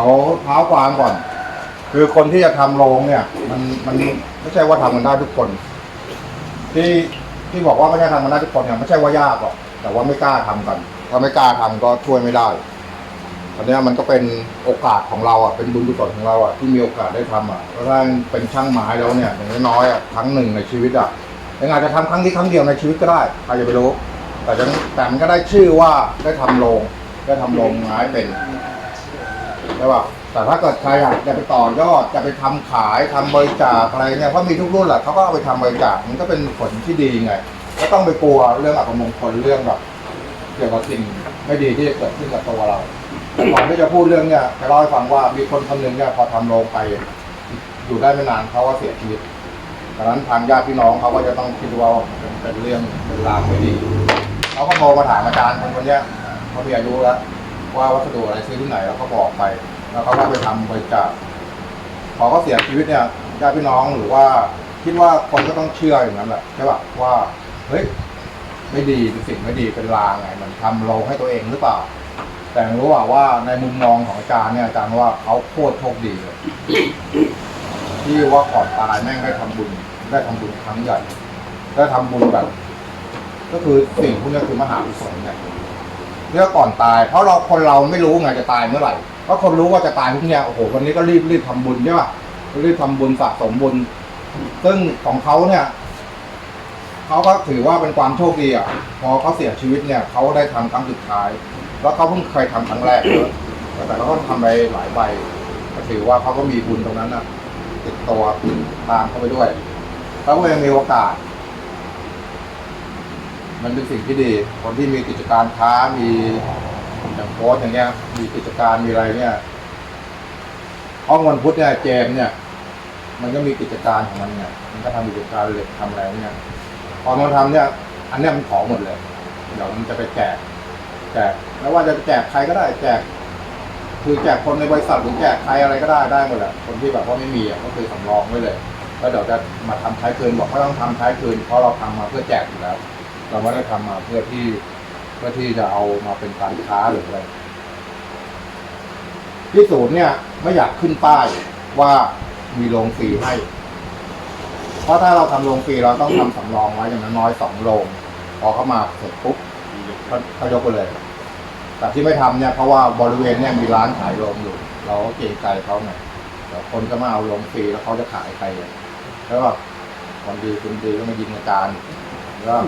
เอาเท้าความก่อน คือคนที่จะทำโรงเนี่ย มันมันไม่ใช่ว่าทำกันได้ทุกคน ที่ที่บอกว่าไม่ใช่ทำกันได้ทุกคนเนี่ยไม่ใช่ว่ายากหรอกแต่ว่าไม่กล้าทำกันถ้าไม่กล้าทำก็ช่วยไม่ได้อันเนี้ยมันก็เป็นโอกาสของเราอะเป็นบุญกุศลของเราอะที่มีโอกาสได้ทำอะถ้าเป็นช่างไม้แล้วเนี่ยอย่างน้อยๆอะครั้งหนึ่งในชีวิตอะยังอาจจะทำครั้งนี้ครั้งเดียวในชีวิตก็ได้ใครจะไปรู้ แต่ยังแต่มันก็ได้ชื่อว่าได้ทำโรงได้ทำโรงไม้เป็น ใช่ป่ะแต่ถ้าเกิดใครอยากจะไปต่อยอดจะไปทำขายทำบริจาคอะไรเนี่ยเพราะมีทุกรุ่นแหละเขาก็เอาไปทำบริจาคมันก็เป็นผลที่ดีไงก็ต้องไปกลัวเรื่องอัปมงคลเรื่องแบบเกี่ยวกับสิ่งไม่ดีที่จะเกิดขึ้นกับตัวเราก่อนที่จะพูดเรื่องเนี่ยจะเล่าให้ฟังว่ามีคนคนหนึ่งเนี่ยพอทำโรงไป อยู่ได้ไม่นานเขาก็เสียชีวิตดังนั้นทางญาติพี่น้องเขาก็จะต้องคิดว่าเป็นเรื่องเป็นรางไม่ดีเขาก็โทรมาถามอาจารย์คนคนเนี้ยเขามีอายุแล้ว ว่าวัสดุอะไรซื้อที่ไหนแล้วก็บอกไป แล้วเขาก็ไปทำบริจาคพอเขาเสียชีวิตเนี่ยญาติพี่น้องหรือว่าคิดว่าคนก็ต้องเชื่ออย่างนั้นแหละใช่ป่ะว่าเฮ้ยไม่ดีเป็นสิ่งไม่ดีเป็นลางไงมันทำโรงให้ตัวเองหรือเปล่า แต่รู้ว่าว่าในมุมมองของอาจารย์เนี่ยอาจารย์ว่าเขาโคตรโชคดีเลยที่ว่าก่อนตายแม่งได้ทำบุญได้ทำบุญครั้งใหญ่ได้ทำบุญแบบก็คือสิ่งพวกนี้คือมหากุศลไง เรื่องก่อนตาย เพราะเราคนเราไม่รู้ไงจะตายเมื่อไหร่เพราะคนรู้ว่าจะตายพวกเนี้ยโอ้โหวันนี้ก็รีบรีบทำบุญใช่ป่ะรีบทำบุญสะสมบุญซึ่งของเขาเนี่ยเขาก็ถือว่าเป็นความโชคดีอะ พอเขาเสียชีวิตเนี่ยเขาได้ทำครั้งสุดท้าย แล้วเขาเพิ่งเคยทำครั้งแรกเลยแต่เขาก็ทำไปหลายใบก็ถือว่าเขาก็มีบุญตรงนั้นนะติดตัวตามเขาไปด้วยเขาก็ยังมีโอกาส มันเป็นสิ่งที่ดี คนที่มีกิจการค้ามีอย่างโค้ชอย่างเงี้ย มีกิจการมีอะไรเนี่ยห้องวันพุธเนี่ยเจมเนี่ย มันก็มีกิจการของมันเนี่ย มันก็ทำกิจการเหล็กทำอะไรเนี่ย พอมันทำเนี่ย อันเนี้ยมันขอหมดเลย เดี๋ยวมันจะไปแจก แจกไม่ว่าจะแจกใครก็ได้ แจก คือแจกคนในบริษัทหรือแจกใครอะไรก็ได้ได้หมดแหละ คนที่แบบว่าไม่มีอะก็คือสำรองไว้เลย แล้วเดี๋ยวจะมาทำใช้คืนบอกไม่ต้องทำใช้คืน เพราะเราทำมาเพื่อแจกอยู่แล้ว เราไม่ได้ทำมาเพื่อที่เพื่อที่จะเอามาเป็นการค้าหรืออะไรที่ศูนย์เนี่ยไม่อยากขึ้นป้ายว่ามีโรงฟรีให้ เพราะถ้าเราทำโรงฟรีเราต้องทำสำรองไว้อย่างน้อยสองโรงพอเข้ามาเสร็จปุ๊บเขายกไปเลย แต่ที่ไม่ทำเนี่ยเพราะว่าบริเวณเนี่ยมีร้านขายโรงอยู่ เราก็เกรงใจเขาไงแต่คนก็มาเอาโรงฟรีแล้วเขาจะขายใครแล้วก็คนดีคุณดีก็มายิงอาจารย์แล้ว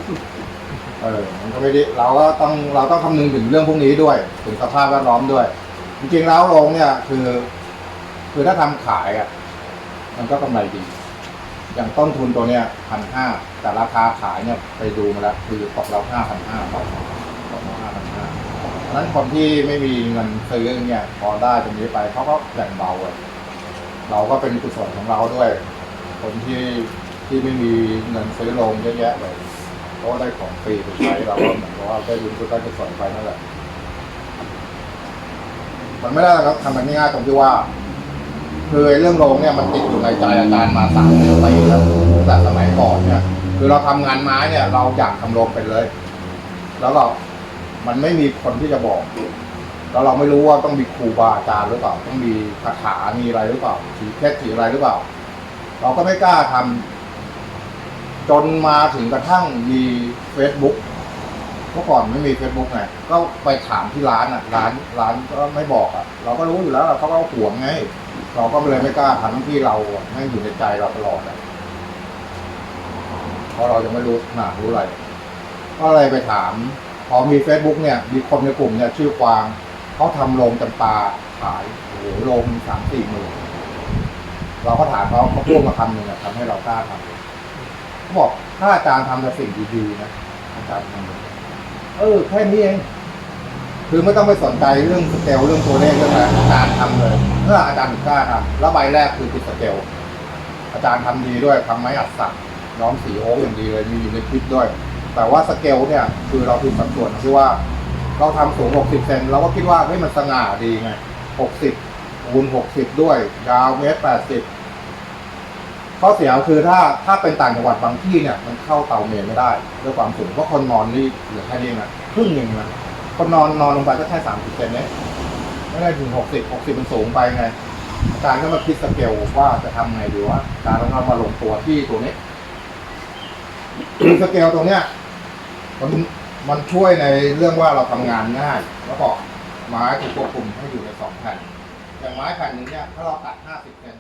เออมันก็ไม่ได้เราก็ต้องเราต้องคำนึงถึงเรื่องพวกนี้ด้วย ถึงสภาพแวดล้อมด้วย จริงๆแล้วโรงเนี่ยคือ คือถ้าทำขายอะ มันก็กำไรดี อย่างต้นทุนตัวเนี้ยพันห้าแต่ราคาขายเนี่ยไปดูมาแล้วคือตกเราห้าพันห้าตกตกเราห้าพันห้าเพราะฉะนั้นคนที่ไม่มีเงินซื้อเนี่ยพอได้ตรงนี้ไปเขาก็แบ่งเบาเลยเราก็เป็นกุศลของเราด้วย คนที่ที่ไม่มีเงินซื้อโรงเยอะแยะเลย เพราะได้ของฟรีไปใช้เราก็เหมือนกับว่าได้บุญกุศลกุศลไปนั่นแหละ มันไม่ได้หรอกครับทำแบบง่ายๆตรงที่ว่าคือเรื่องโรงเนี่ยมันติดอยู่ในใจอาจารย์มาสามสิบปีแล้วตั้งแต่สมัยก่อนเนี่ย คือเราทำงานไม้เนี่ย เราอยากทำโรงเป็นเลย แล้วก็มันไม่มีคนที่จะบอกแล้วเราไม่รู้ว่าต้องมีครูบาอาจารย์หรือเปล่า ต้องมีคาถามีอะไรหรือเปล่าถือเพชรถืออะไรหรือเปล่า เราก็ไม่กล้าทำ จนมาถึงกระทั่งมี Facebook เมื่อก่อนไม่มี Facebook ไงก็ไปถามที่ร้านอะ ร้านร้านก็ไม่บอกอะ เราก็รู้อยู่แล้วเขาก็ห่วงไง เราก็เลยไม่กล้าทำทั้งที่เราอะไม่อยู่ในใจเราตลอดอะเพราะเรายังไม่รู้หนารู้อะไรก็เลยไปถาม พอมี Facebook เนี่ย มีคนในกลุ่มเนี่ยชื่อกวางเขาทำโรงจำปาขายโอ้โหโรงสามสี่หมื่นเราก็ถามเขาเขาพูดมาคำหนึ่งอะทำให้เรากล้าทำ เขาบอกถ้าอาจารย์ทำแต่สิ่งดีๆนะอาจารย์ทำเลยเออแค่นี้เองคือไม่ต้องไปสนใจเรื่องสเกลเรื่องตัวเลขเรื่องอะไรอาจารย์ทำเลยเมื่ออาจารย์กล้าทำแล้วใบแรกคือติดสเกลอาจารย์ทำดีด้วยทำไม้อัดสักย้อมสีโอ๊กอย่างดีเลยมีอยู่ในคลิปด้วย แต่ว่าสเกลเนี่ยคือเราผิดสัดส่วนที่ว่า เราทำสูง 60 เซนเราก็คิดว่าเฮ้ยมันสง่าดีไง 60คูณ60 ด้วย ยาวเมตร80 ข้อเสียคือถ้าถ้าเป็นต่างจังหวัดบางที่เนี่ยมันเข้าเตาเมนไม่ได้ด้วยความสูงเพราะคนนอนนี่เหลือแค่นี้นะครึ่งหนึ่งนะคนนอนนอนลงไปก็แค่สามสิบเซนเนี่ยไม่ได้ถึงหกสิบหกสิบมันสูงไปไงอาจารย์ก็มาคิดสเกลว่าจะทำไงดีวะอาจารย์ต้องเอามาลงตัวที่ตัวนี้สเกลตัวเนี้ยมันมันช่วยในเรื่องว่าเราทำงานง่าย แล้วก็ไม้ถูกควบคุมให้อยู่ในสองแผ่นอย่างไม้แผ่นนึงเนี่ยถ้าเราตัดห้าสิบเซน